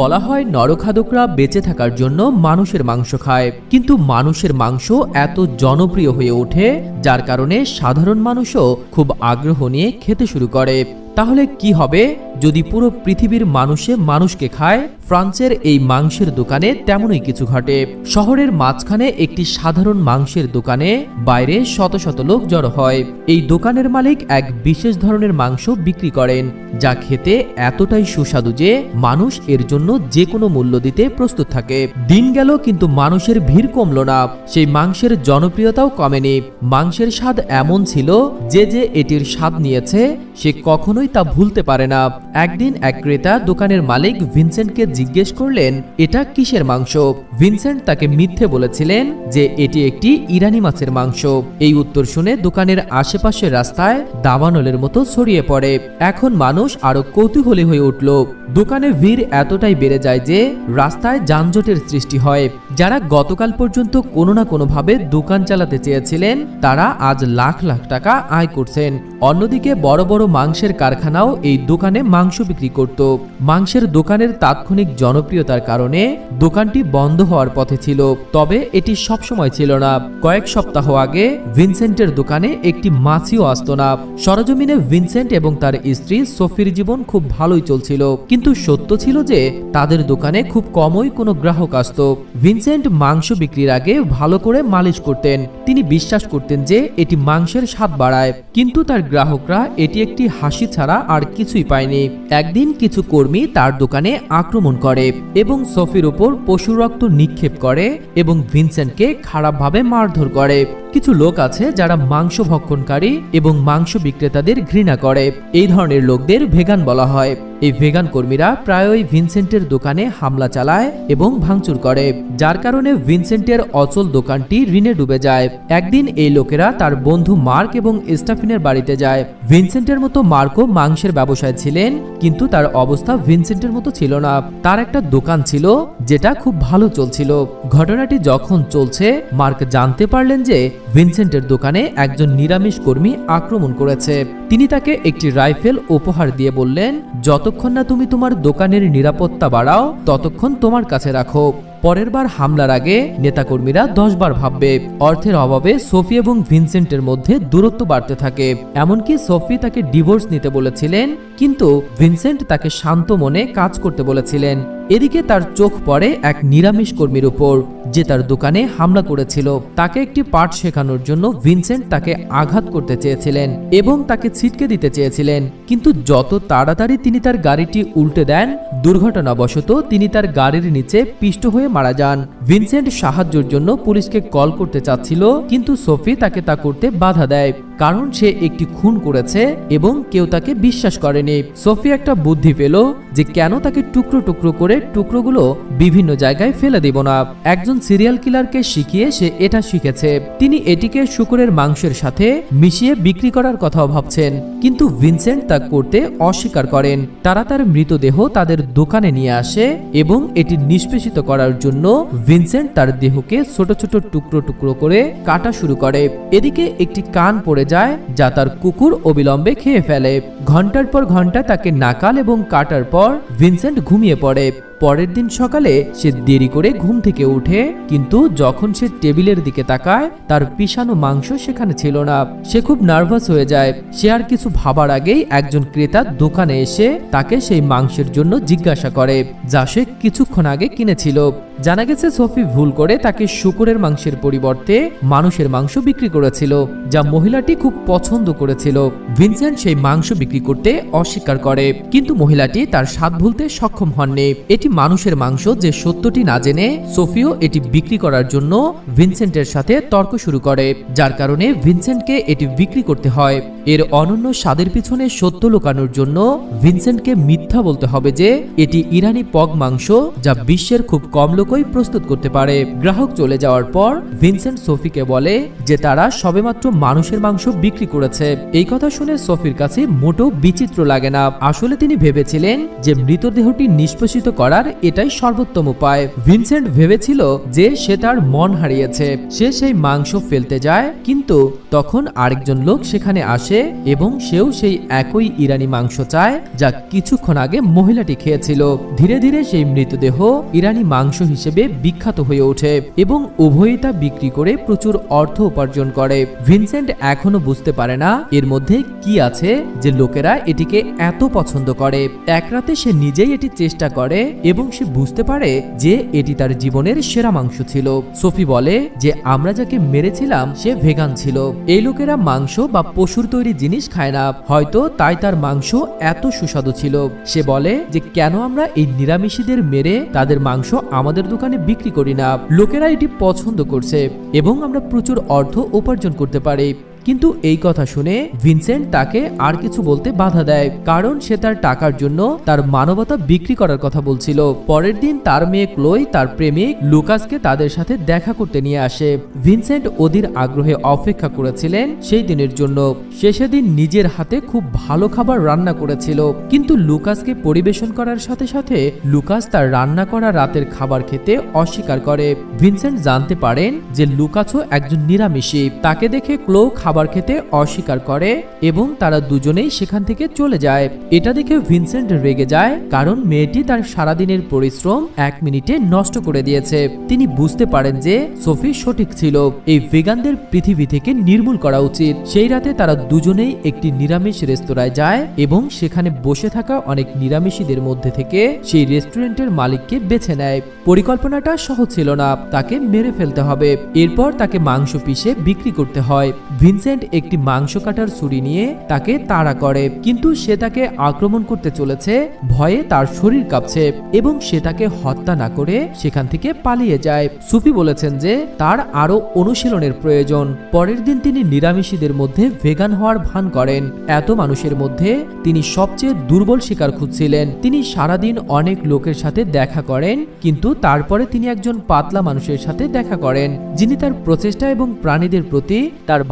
বলা হয় নরখাদকরা বেঁচে থাকার জন্য মানুষের মাংস খায়। কিন্তু মানুষের মাংস এত জনপ্রিয় হয়ে ওঠে, যার কারণে সাধারণ মানুষও খুব আগ্রহ নিয়ে খেতে শুরু করে। তাহলে কি হবে? যদি পুরো পৃথিবীর মানুষে মানুষকে খায়, ফ্রান্সের এই মাংসের দোকানে তেমনই কিছু ঘটে। শহরের মাঝখানে একটি সাধারণ মাংসের দোকানে বাইরে শত শত লোক জড়ো হয়। এই দোকানের মালিক এক বিশেষ ধরনের মাংস বিক্রি করেন, যা খেতে এতটাই সুস্বাদু যে মানুষ এর জন্য যে কোনো মূল্য দিতে প্রস্তুত থাকে। দিন গেল কিন্তু মানুষের ভিড় কমল না। সেই মাংসের জনপ্রিয়তাও কমেনি। মাংসের স্বাদ এমন ছিল যে যে এটির স্বাদ নিয়েছে, সে কখনোই তা ভুলতে পারে না। একদিন এক ক্রেতা দোকানের মালিক ভিনসেন্টকে জিজ্ঞেস করলেন, এটা কিসের মাংস? ভিনসেন্ট তাকে মিথ্যে বলেছিলেন যে এটি একটি ইরানি মাছের মাংস। এই উত্তর শুনে দোকানের আশেপাশের রাস্তায় দাবানলের মতো ছড়িয়ে পড়ে। এখন মানুষ আরও কৌতূহলী হয়ে উঠল। দোকানে ভিড় এতটাই বেড়ে যায় যে রাস্তায় যানজটের সৃষ্টি হয়। যারা গতকাল পর্যন্ত কোনো না কোনোভাবে দোকান চালাতে চেয়েছিলেন, তারা আজ লাখ লাখ টাকা আয় করছেন। অন্যদিকে বড় বড় মাংসের কারখানাও এই দোকানে মাংস বিক্রি করত। মাংসের দোকানের তাৎক্ষণিক জনপ্রিয়তার কারণে দোকানটি বন্ধ হওয়ার পথে ছিল। তবে এটি সবসময় ছিল না। কয়েক সপ্তাহ আগে ভিনসেন্টের দোকানে একটি মাছিও আসতো না। সরজমিনে ভিনসেন্ট এবং তার স্ত্রী সোফির জীবন খুব ভালোই চলছিল। কিন্তু সত্য ছিল যে তাদের দোকানে খুব কমই কোনো গ্রাহক আসতো। ভিনসেন্ট মাংস বিক্রির আগে ভালো করে মালিশ করতেন। তিনি বিশ্বাস করতেন যে এটি মাংসের স্বাদ বাড়ায়। কিন্তু তার গ্রাহকরা এটি একটি হাসি ছাড়া আর কিছুই পায়নি। একদিন কিছু কর্মী তার দোকানে আক্রমণ করে এবং সফির উপর পশু রক্ত নিক্ষেপ করে এবং ভিনসেন্টকে খারাপভাবে মারধর করে। কিছু লোক আছে যারা মাংস ভক্ষণকারী এবং মাংস বিক্রেতাদের ঘৃণা করে। এই ধরনের লোকদের ভেগান বলা হয়। এই ভেগান কর্মীরা প্রায়ই ভিনসেন্টের দোকানে হামলা চালায় এবং ভাঙচুর করে, যার কারণে ভিনসেন্টের অচল দোকানটি ঋণে ডুবে যায়। একদিন এই লোকেরা তার বন্ধু মার্ক এবং স্টাফিনের বাড়িতে যায়। ভিনসেন্টের মতো মার্কও মাংসের ব্যবসায় ছিলেন, কিন্তু তার অবস্থা ভিনসেন্টের মতো ছিল না। তার একটা দোকান ছিল, যেটা খুব ভালো চলছিল। ঘটনাটি যখন চলছে, মার্ক জানতে পারলেন যে ভিনসেন্টের দোকানে একজন নিরামিষ কর্মী আক্রমণ করেছে। তিনি তাকে একটি রাইফেল উপহার দিয়ে বললেন যতক্ষণ না তুমি তোমার দোকানের নিরাপত্তা বাড়াও ততক্ষণ তোমার কাছে রাখো। পরের বার হামলার আগে নেতাকর্মীরা দশবার ভাববে, অর্থের অভাবে সোফি এবং ভিনসেন্টের মধ্যে দূরত্ব বাড়তে থাকে। এমনকি সোফি তাকে ডিভোর্স নিতে বলেছিলেন, কিন্তু ভিনসেন্ট তাকে শান্ত মনে কাজ করতে বলেছিলেন। এদিকে তার চোখ পড়ে এক নিরামিষ কর্মীর উপর, যে তার দোকানে হামলা করেছিল। তাকে একটি পাঠ শেখানোর জন্য ভিনসেন্ট তাকে আঘাত করতে চেয়েছিলেন এবং তাকে ছিটকে দিতে চেয়েছিলেন। কিন্তু যত তাড়াতাড়ি তিনি তার গাড়িটি উল্টে দেন, দুর্ঘটনাবশত তিনি তার গাড়ির নিচে পিষ্ট হয়ে মারা যান। ভিনসেন্ট সাহায্যের জন্য পুলিশকে কল করতে চাচ্ছিল, কিন্তু সোফি তাকে তা করতে বাধা দেয়। কারণ সে একটি খুন করেছে এবং কেউ তাকে বিশ্বাস করেনি। সোফি একটা বুদ্ধি পেল যে কেন তাকে টুকরো টুকরো করে টুকরোগুলো বিভিন্ন জায়গায় ফেলে দেব না। একজন সিরিয়াল কিলারকে শিখিয়ে সে এটা শিখেছে। তিনি এটিকে শুকরের মাংসের সাথে মিশিয়ে বিক্রি করার কথাও ভাবছেন। কিন্তু ভিনসেন্ট তা করতে অস্বীকার করেন। তারা তার মৃতদেহ তাদের দোকানে নিয়ে আসে এবং এটি নিষ্পেষিত করার জন্য ভিনসেন্ট তার দেহকে ছোট ছোট টুকরো টুকরো করে কাটা শুরু করে। এদিকে একটি কান পড়ে যায়, যা তার কুকুর অবিলম্বে খেয়ে ফেলে। ঘণ্টার পর ঘণ্টা তাকে নাকাল এবং কাটার পর ভিনসেন্ট ঘুমিয়ে পড়ে। পরের দিন সকালে সে দেরি করে ঘুম থেকে উঠে, কিন্তু যখন সে টেবিলের দিকে তাকায়, তার পিষানো মাংস সেখানে ছিল না। সে খুব নার্ভাস হয়ে যায়। সে আর কিছু ভাবার আগেই একজন ক্রেতা দোকানে এসে তাকে সেই মাংসের জন্য জিজ্ঞাসা করে, যা সে কিছুক্ষণ আগে কিনেছিল। জানা গেছে, সফি ভুল করে তাকে শুকুরের মাংসের পরিবর্তে মানুষের মাংস বিক্রি করেছিল, যা মহিলাটি খুব পছন্দ করেছিল। ভিনসেন্ট সেই মাংস বিক্রি করতে অস্বীকার করে, কিন্তু মহিলাটি তার স্বাদ ভুলতে সক্ষম হননি। এটি মানুষের মাংস যে সত্যটি না জেনে সোফিও এটি বিক্রি করার জন্য ভিনসেন্টের সাথে তর্ক শুরু করে, যার কারণে ভিনসেন্টকে এটি বিক্রি করতে হয়। এর অনন্য স্বাদের পিছনে সত্য লুকানোর জন্য ভিনসেন্টকে মিথ্যা বলতে হবে যে এটি ইরানি পগ মাংস যা বিশ্বের খুব কম লোকই প্রস্তুত করতে পারে। গ্রাহক চলে যাওয়ার পর ভিনসেন্ট সোফিকে বলে যে তারা সবেমাত্র মানুষের মাংস বিক্রি করেছে। এই কথা শুনে সোফির কাছে মোটেও বিচিত্র লাগে না। আসলে তিনি ভেবেছিলেন যে মৃতদেহটি নিষ্পেষিত করার এটাই সর্বোত্তম উপায়। ভিনসেন্ট ভেবেছিল যে সে তার মন হারিয়েছে। সে সেই মাংস ফেলতে যায়, কিন্তু তখন আরেকজন লোক সেখানে আসে এবং সেও সেই একই ইরানি মাংস চায় যা কিছুক্ষণ আগে মহিলাটি খেয়েছিল। ধীরে ধীরে সেই মৃতদেহ ইরানি মাংস হিসেবে বিখ্যাত হয়ে ওঠে এবং উভয়ই তা বিক্রি করে প্রচুর অর্থ উপার্জন করে। ভিনসেন্ট এখনও বুঝতে পারে না এর মধ্যে কি আছে যে লোকেরা এটিকে এত পছন্দ করে। এক রাতে সে নিজেই এটি চেষ্টা করে এবং সে বুঝতে পারে যে এটি তার জীবনের সেরা মাংস ছিল। সোফি বলে যে, আমরা যাকে মেরেছিলাম সে ভেগান ছিল। এই লোকেরা মাংস বা পশুর তৈরি জিনিস খায় না। হয়তো তাই তার মাংস এত সুস্বাদু ছিল। সে বলে যে, কেন আমরা এই নিরামিষীদের মেরে তাদের মাংস আমাদের দোকানে বিক্রি করি না? লোকেরা এটি পছন্দ করছে এবং আমরা প্রচুর অর্থ উপার্জন করতে পারি। কিন্তু এই কথা শুনে ভিনসেন্ট তাকে আর কিছু বলতে বাধা দেয়, কারণ সে তার টাকার জন্য তার মানবতা বিক্রি করার কথা বলছিল। পরের দিন তার মেয়ে ক্লোই, তার প্রেমিক লুকাসকে তাদের সাথে দেখা করতে নিয়ে আসে। ভিনসেন্ট অধীর আগ্রহে অপেক্ষা করেছিলেন সেই দিনের জন্য। সে সেদিন নিজের হাতে খুব ভালো খাবার রান্না করেছিল, কিন্তু লুকাসকে পরিবেশন করার সাথে সাথে লুকাস তার রান্না করা রাতের খাবার খেতে অস্বীকার করে। ভিনসেন্ট জানতে পারেন যে লুকাসও একজন নিরামিষী। তাকে দেখে ক্লো খাবার খেতে অস্বীকার করে এবং তারা দুজনেই সেখান থেকে চলে যায়। এটা দেখে ভিনসেন্ট রেগে যায় কারণ মেয়েটি তার সারাদিনের পরিশ্রম এক মিনিটে নষ্ট করে দিয়েছে। তিনি বুঝতে পারেন যে সোফি সঠিক ছিল। এই ভেগানদের পৃথিবী থেকে নির্মূল করা উচিত। সেই রাতে তারা দুজনেই একটি নিরামিষ রেস্তোরাঁয় যায় এবং সেখানে বসে থাকা অনেক নিরামিষীদের মধ্যে থেকে সেই রেস্টুরেন্টের মালিককে বেছে নেয়। পরিকল্পনাটা সহজ ছিল না। তাকে মেরে ফেলতে হবে। এরপর তাকে মাংস পিষে বিক্রি করতে হয়। ভিনসেন্ট একটি মাংস কাটার ছুরি নিয়ে তাকে তাড়া করে। কিন্তু সে তাকে আক্রমণ করতে চলেছে, ভয়ে তার শরীর কাঁপছে এবং সে তাকে হত্যা না করে সেখান থেকে পালিয়ে যায়। সুফি বলেছেন যে, তার আরও অনুশীলনের প্রয়োজন। পরের দিন তিনি নিরামিষীদের মধ্যে ভেগান হওয়ার ভান করেন। এত মানুষের মধ্যে তিনি সবচেয়ে দুর্বল শিকার খুঁজছিলেন। তিনি সারাদিন অনেক লোকের সাথে দেখা করেন, কিন্তু তারপরে তিনি একজন পাতলা মানুষের সাথে দেখা করেন, যিনি তার প্রচেষ্টা এবং প্রাণীদের প্রতি তার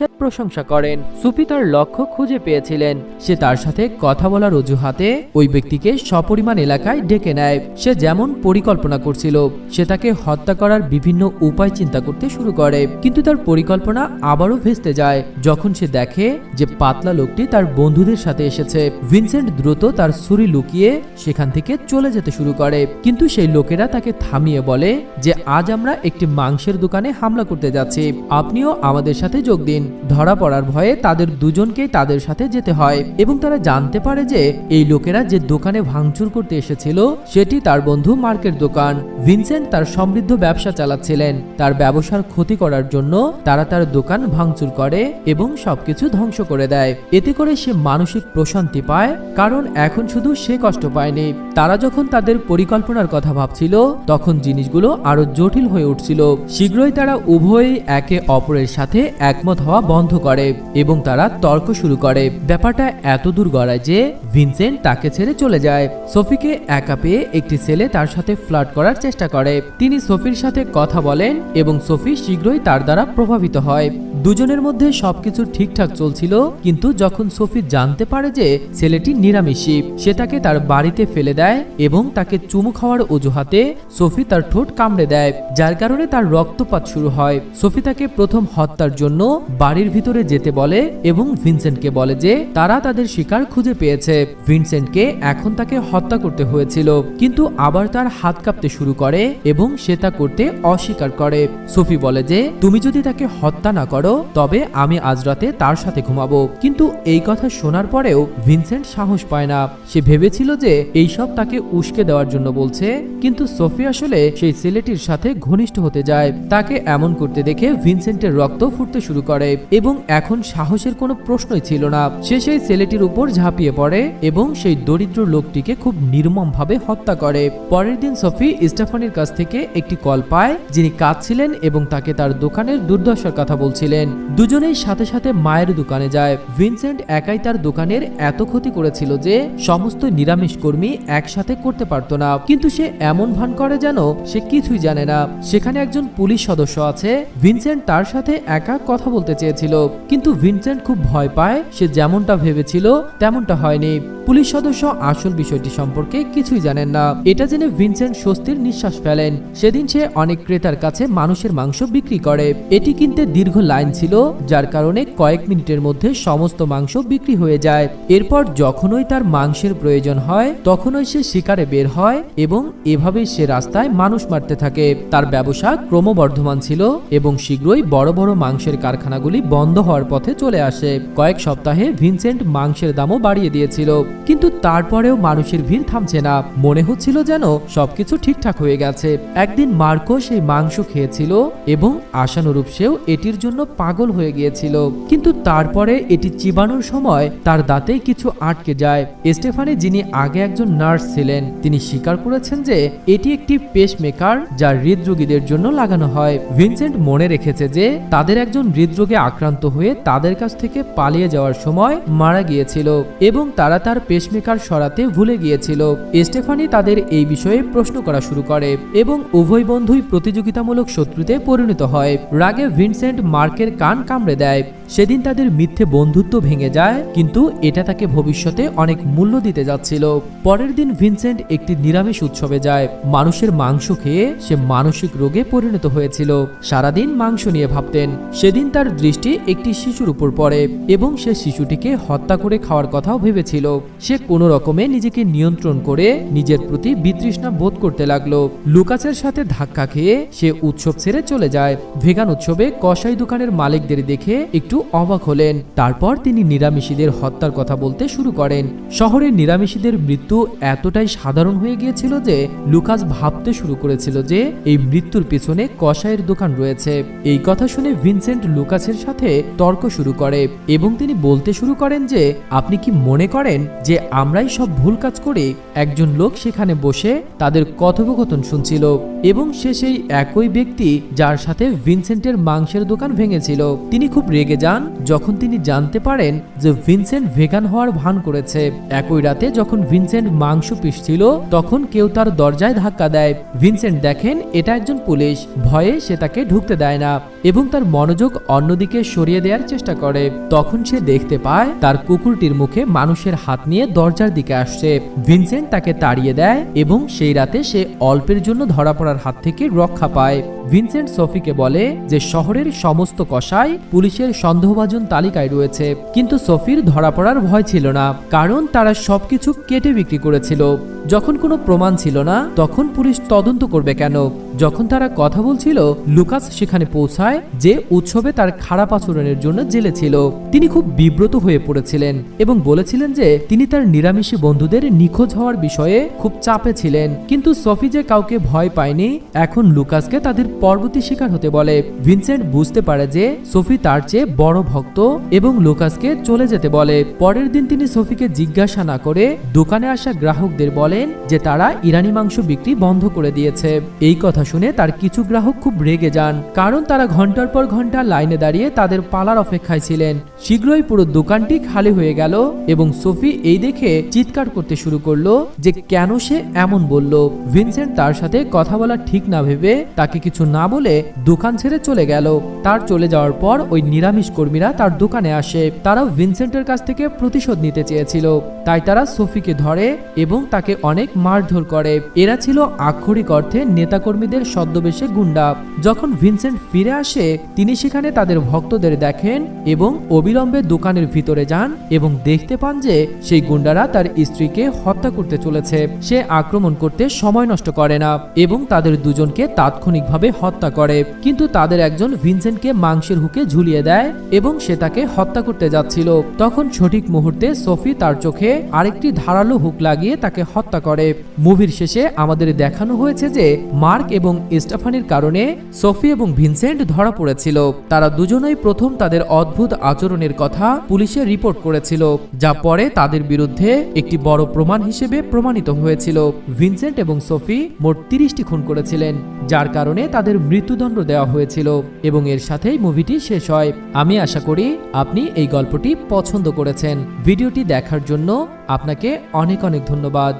ভালোবাসার প্রশংসা করেন। সুফি তার লক্ষ্য খুঁজে পেয়েছিলেন। সে তার সাথে কথা বলার অজুহাতে ওই ব্যক্তিকে সপরিমাণ এলাকায় ডেকে নেয়। সে যেমন পরিকল্পনা করছিল, সে তাকে হত্যা করার বিভিন্ন উপায় চিন্তা করতে শুরু করে। কিন্তু তার পরিকল্পনা আবারও ভেস্তে যায়। যখন সে দেখে যে পাতলা লোকটি তার বন্ধুদের সাথে এসেছে, ভিনসেন্ট দ্রুত তার ছুরি লুকিয়ে সেখান থেকে চলে যেতে শুরু করে। কিন্তু সেই লোকেরা তাকে থামিয়ে বলে যে, আজ আমরা একটি মাংসের দোকানে হামলা করতে যাচ্ছি। আপনিও আমাদের সাথে যোগ দিন। ধরা পড়ার ভয়ে তাদের দুজনকেই তাদের সাথে যেতে হয় এবং তারা জানতে পারে যে এই লোকেরা যে দোকানে ভাঙচুর করতে এসেছিল, সেটি তার বন্ধু মার্কের দোকান। ভিনসেন্ট তার সমৃদ্ধ ব্যবসা চালাচ্ছিলেন। তার ব্যবসার ক্ষতি করার জন্য তারা তার দোকান ভাঙচুর করে এবং সবকিছু ধ্বংস করে দেয়। এতে করে সে মানসিক প্রশান্তি পায়, কারণ এখন শুধু সে কষ্ট পায়নি। তারা যখন তাদের পরিকল্পনার কথা ভাবছিল, তখন জিনিসগুলো আরও জটিল হয়ে উঠছিল। শীঘ্রই তারা উভয়ই একে অপরের সাথে একমত হওয়া বন্ধ করে এবং তারা তর্ক শুরু করে। ব্যাপারটা এত দূর গড়ায় যে ভিনসেন্ট তাকে ছেড়ে চলে যায়। সোফিকে একা পেয়ে একটি ছেলে তার সাথে ফ্লার্ট করার চেষ্টা করে। তিনি সোফির সাথে কথা বলেন এবং সোফি শীঘ্রই তার দ্বারা প্রভাবিত হয়। দুজনের মধ্যে সবকিছু ঠিকঠাক চলছিল, কিন্তু যখন সোফি জানতে পারে যে ছেলেটি নিরামিষী সে তাকে তার বাড়িতে ফেলে দেয় এবং তাকে চুমু খাওয়ার অজুহাতে সোফি তার ঠোঁট কামড়ে দেয়, যার কারণে তার রক্তপাত শুরু হয়। সোফি তাকে প্রথম হত্যার জন্য বাড়ির ভিতরে যেতে বলে এবং ভিনসেন্টকে বলে যে তারা তাদের শিকার খুঁজে পেয়েছে। ভিনসেন্টকে এখন তাকে হত্যা করতে হয়েছিল, কিন্তু আবার তার হাত কাঁপতে শুরু করে এবং সে তা করতে অস্বীকার করে। সোফি বলে যে, তুমি যদি তাকে হত্যা না করো তবে আমি আজ রাতে তার সাথে ঘুমাবো। কিন্তু এই কথা শোনার পরেও ভিনসেন্ট সাহস পায় না। সে ভেবেছিল যে এইসব তাকে উস্কে দেওয়ার জন্য বলছে, কিন্তু সোফি আসলে সেই ছেলেটির সাথে ঘনিষ্ঠ হতে যায়। তাকে এমন করতে দেখে ভিনসেন্টের রক্ত ফুটতে শুরু করে এবং এখন সাহসের কোনো প্রশ্নই ছিল না। সে সেই ছেলেটির উপর ঝাঁপিয়ে পড়ে এবং সেই দরিদ্র লোকটিকে খুব নির্মমভাবে হত্যা করে। পরের দিন সফি স্টেফানির কাছ থেকে একটি কল পায়, যিনি কাঁদছিলেন এবং তাকে তার দোকানের দুর্দশার কথা বলছিলেন। দুজনেই সাথে সাথে মায়ের দোকানে যায়। ভিনসেন্ট একাই তার দোকানের এত ক্ষতি করেছিল যে সমস্ত নিরামিষ কর্মী একসাথে করতে পারতো না। কিন্তু সে এমন ভান করে যেন সে কিছুই জানে না। সেখানে একজন পুলিশ সদস্য আছে, ভিনসেন্ট তার সাথে একা কথা বলতে চেয়েছিল। কিন্তু ভিনসেন্ট খুব ভয় পায়, সে যেমনটা ভেবেছিল তেমনটা হয়নি। পুলিশ সদস্য আসল বিষয়টি সম্পর্কে কিছুই জানেন না। এটা জেনে ভিনসেন্ট স্বস্তির নিঃশ্বাস ফেলেন। সেদিন সে অনেক ক্রেতার কাছে মানুষের মাংস বিক্রি করে। এটি কিনতে দীর্ঘ লাইন ছিল, যার কারণে কয়েক মিনিটের মধ্যে সমস্ত মাংস বিক্রি হয়ে যায়। এরপর যখনই তার মাংসের প্রয়োজন হয়, তখনই সে শিকারে বের হয় এবং এভাবেই সে রাস্তায় মানুষ মারতে থাকে। তার ব্যবসা ক্রমবর্ধমান ছিল এবং শীঘ্রই বড় বড় মাংসের কারখানাগুলি বন্ধ হওয়ার পথে চলে আসে। কয়েক সপ্তাহে ভিনসেন্ট মাংসের দামও বাড়িয়ে দিয়েছিল। কিন্তু তারপরেও মানুষের ভিড় থামছে না। মনে হচ্ছিল যেন সবকিছু ঠিকঠাক হয়ে গেছে। একদিন মার্কো সেই মাংস খেয়েছিল এবং আশানুরূপ সেও এটির জন্য পাগল হয়ে গিয়েছিল। কিন্তু তারপরে এটি চিবানোর সময় তার দাঁতে কিছু আটকে যায়। স্টেফানি, যিনি আগে একজন নার্স ছিলেন, তিনি স্বীকার করেছেন যে এটি একটি পেস মেকার যা হৃদরোগীদের জন্য লাগানো হয়। ভিনসেন্ট মনে রেখেছে যে তাদের একজন হৃদরোগে আক্রান্ত হয়ে তাদের কাছ থেকে পালিয়ে যাওয়ার সময় মারা গিয়েছিল এবং তারা তার পেসমেকার সরাতে ভুলে গিয়েছিল। স্টেফানি তাদের এই বিষয়ে প্রশ্ন করা শুরু করে এবং উভয় বন্ধুই প্রতিযোগিতামূলক শত্রুতে পরিণত হয়। রাগে ভিনসেন্ট মার্কের কান কামড়ে দেয়। সেদিন তাদের মিথ্যে বন্ধুত্ব ভেঙে যায়, কিন্তু এটা তাকে ভবিষ্যতে অনেক মূল্য দিতে যাচ্ছিল। পরের দিন ভিনসেন্ট একটি নিরামিষ উৎসবে যায়। মানুষের মাংস খেয়ে সে মানসিক রোগে পরিণত হয়েছিল। সারাদিন মাংস নিয়ে ভাবতেন। সেদিন তার দৃষ্টি একটি শিশুর উপর পড়ে এবং সে শিশুটিকে হত্যা করে খাওয়ার কথাও ভেবেছিল। সে কোনো রকমে নিজেকে নিয়ন্ত্রণ করে নিজের প্রতি বিতৃষ্ণা বোধ করতে লাগল। লুকাসের সাথে ধাক্কা খেয়ে সে উৎসব ছেড়ে চলে যায়। ভেগান উৎসবে কসাই দোকানের মালিকদের দেখে একটু অবাক হলেন। তারপর তিনি নিরামিষীদের হত্যার কথা বলতে শুরু করেন। শহরের নিরামিষীদের মৃত্যু এতটাই সাধারণ হয়ে গিয়েছিল যে লুকাস ভাবতে শুরু করেছিল যে এই মৃত্যুর পেছনে কসাইয়ের দোকান রয়েছে। এই কথা শুনে ভিনসেন্ট লুকাসের সাথে তর্ক শুরু করে এবং তিনি বলতে শুরু করেন যে, আপনি কি মনে করেন যে আমরাই সব ভুল কাজ করে একজন লোক সেখানে বসে তাদের কথোপকথন শুনছিল? এবং সে সেই একই ব্যক্তি যার সাথে ভিনসেন্টের মাংসের দোকান ভেঙেছিল তিনি খুব রেগে যান। যখন তিনি জানতে পারেন যে ভিনসেন্ট ভেগান হওয়ার ভান করেছে, একই রাতে যখন ভিনসেন্ট মাংস পিসছিল তখন কেউ তার দরজায় ধাক্কা দেয়। ভিনসেন্ট দেখেন, এটা একজন পুলিশ। ভয়ে সে তাকে ঢুকতে দেয় না এবং তার মনোযোগ অন্যদিকে সরিয়ে দেওয়ার চেষ্টা করে। তখন সে দেখতে পায়, তার কুকুরটির মুখে মানুষের হাত নিয়ে দরজার দিকে আসছে। ভিনসেন্ট তাকে তাড়িয়ে দেয় এবং সেই রাতে সে অল্পের জন্য ধরা পড়ার হাত থেকে রক্ষা পায়। ভিনসেন্ট সফিকে বলে যে, শহরের সমস্ত কষাই পুলিশের সন্দেহভাজন তালিকায় রয়েছে। কিন্তু সফির ধরা পড়ার ভয় ছিল না, কারণ তারা সবকিছু কেটে বিক্রি করেছিল। যখন কোনো প্রমাণ ছিল না, তখন পুলিশ তদন্ত করবে কেন? যখন তারা কথা বলছিল, লুকাস সেখানে পৌঁছায় যে উৎসবে তার খারাপ আচরণের জন্য জেলে ছিল। তিনি খুব বিব্রত হয়ে পড়েছিলেন এবং বলেছিলেন যে তিনি তার নিরামিষী বন্ধুদের নিখোঁজ হওয়ার বিষয়ে খুব চাপে ছিলেন। কিন্তু সফি যে কাউকে ভয় পায়নি, এখন লুকাসকে তাদের পরবর্তী শিকার হতে বলে। ভিনসেন্ট বুঝতে পারে যে সোফি তার চেয়ে বড় ভক্ত এবং লুকাসকে চলে যেতে বলে। পরের দিন তিনি সোফিকে জিজ্ঞাসা না করে দোকানে আসা গ্রাহকদের বলেন যে তারা ইরানি মাংস বিক্রি বন্ধ করে দিয়েছে। এই কথা শুনে তার কিছু গ্রাহক খুব রেগে যান, কারণ তারা ঘণ্টার পর ঘণ্টা লাইনে দাঁড়িয়ে তাদের পালার অপেক্ষায় ছিলেন। শীঘ্রই পুরো দোকানটি খালি হয়ে গেল এবং সোফি এই দেখে চিৎকার করতে শুরু করল যে কেন সে এমন বলল। ভিনসেন্ট তার সাথে কথা বলা ঠিক না ভেবে তাকে কিছু না বলে দোকান ছেড়ে চলে গেল। তার চলে যাওয়ার পর ওই নিরামিষ কর্মীরা তার দোকানে আসে। তারাও ভিনসেন্টের কাছ থেকে প্রতিশোধ নিতে চেয়েছিল। তাই তারা সোফিকে ধরে এবং তাকে অনেক মারধর করে। এরা ছিল আক্ষরিক অর্থে নেতাকর্মীদের ছদ্মবেশে গুন্ডা। যখন ভিনসেন্ট ফিরে আসে, তিনি সেখানে তাদের ভক্তদের দেখেন এবং অবিলম্বে দোকানের ভিতরে যান এবং দেখতে পান যে সেই গুন্ডারা তার স্ত্রীকে হত্যা করতে চলেছে। সে আক্রমণ করতে সময় নষ্ট করে না এবং তাদের দুজনকে তাৎক্ষণিকভাবে হত্যা করে। কিন্তু তাদের একজন ভিনসেন্টকে মাংসের হুকে ঝুলিয়ে দেয় এবং সে তাকে হত্যা করতে যাচ্ছিল। তখন সঠিক মুহূর্তে সোফি তার চোখে আরেকটি ধারালো হুক লাগিয়ে তাকে হত্যা করে। মুভির শেষে আমাদের দেখানো হয়েছে যে মার্ক এবং স্টাফানির কারণে সোফি এবং ভিনসেন্ট ধরা পড়েছিল। তারা দুজনেই প্রথম তাদের অদ্ভুত আচরণের কথা পুলিশে রিপোর্ট করেছিল, যা পরে তাদের বিরুদ্ধে একটি বড় প্রমাণ হিসেবে প্রমাণিত হয়েছিল। ভিনসেন্ট এবং সোফি মোট তিরিশটি খুন করেছিলেন, যার কারণে তাদের মৃত্যুদণ্ড দেওয়া হয়েছিল এবং এর সাথেই মুভিটি শেষ হয়। আমি আশা করি আপনি এই গল্পটি পছন্দ করেছেন। ভিডিওটি দেখার জন্য আপনাকে অনেক অনেক ধন্যবাদ।